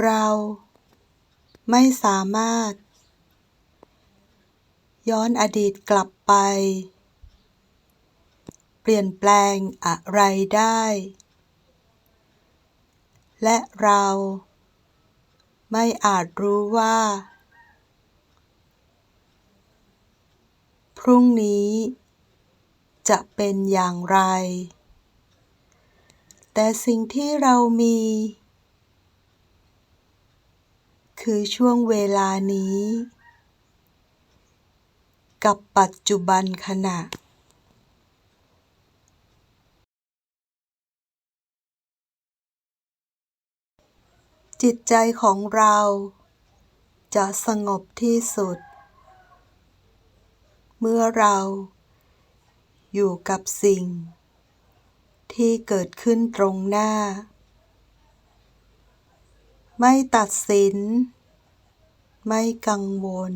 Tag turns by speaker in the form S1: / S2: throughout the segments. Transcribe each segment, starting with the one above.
S1: เราไม่สามารถ ย้อนอดีตกลับไป เปลี่ยนแปลงอะไรได้ และเราไม่อาจรู้ว่า พรุ่งนี้จะเป็นอย่างไร แต่สิ่งที่เรามี คือช่วงเวลานี้ กับปัจจุบันขณะจิตใจของเราจะสงบที่สุด เมื่อเราอยู่กับสิ่งที่เกิดขึ้นตรงหน้า ไม่ตัดสิน ไม่กังวล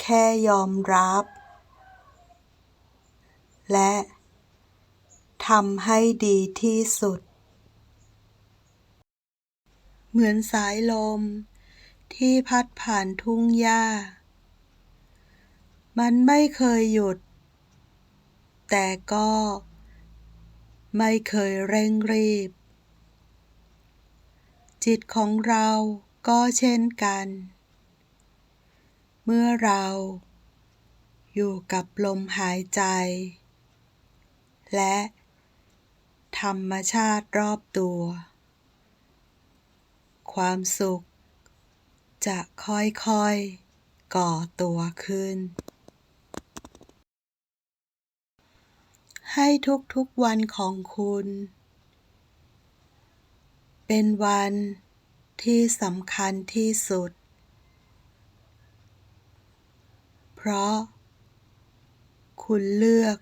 S1: แค่ยอมรับ และทำให้ดีที่สุด เหมือนสายลมที่พัดผ่านทุ่งหญ้า มันไม่เคยหยุด แต่ก็ไม่เคยเร่งรีบ จิตของเราก็เช่นกัน เมื่อเราอยู่กับลมหายใจ และธรรมชาติรอบตัว ความสุขจะค่อยๆก่อตัวขึ้น ให้ทุกๆวันของคุณ เป็นวันที่สำคัญที่สุด เพราะ คุณเลือก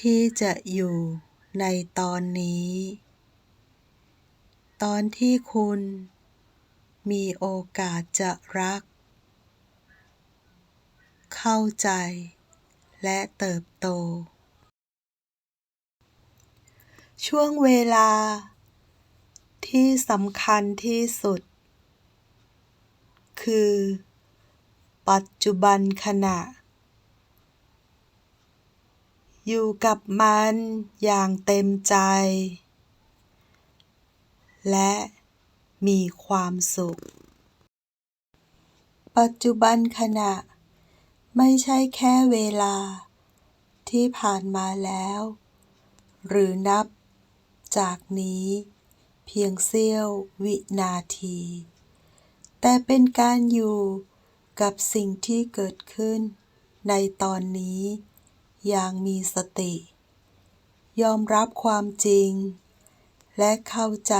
S1: ที่จะอยู่ในตอนนี้ ตอนที่คุณมีโอกาสจะรัก เข้าใจ และเติบโต ช่วงเวลา ที่สำคัญที่สุด คือ ปัจจุบันขณะ อยู่กับมันอย่างเต็มใจ และมีความสุข ปัจจุบันขณะ ไม่ใช่แค่เวลา ที่ผ่านมาแล้ว หรือนับจากนี้ เพียงเสี้ยววินาที แต่เป็นการอยู่กับสิ่งที่เกิดขึ้น ในตอนนี้ อย่างมีสติ ยอมรับความจริง และเข้าใจ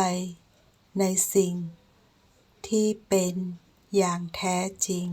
S1: ในสิ่งที่เป็นอย่างแท้จริง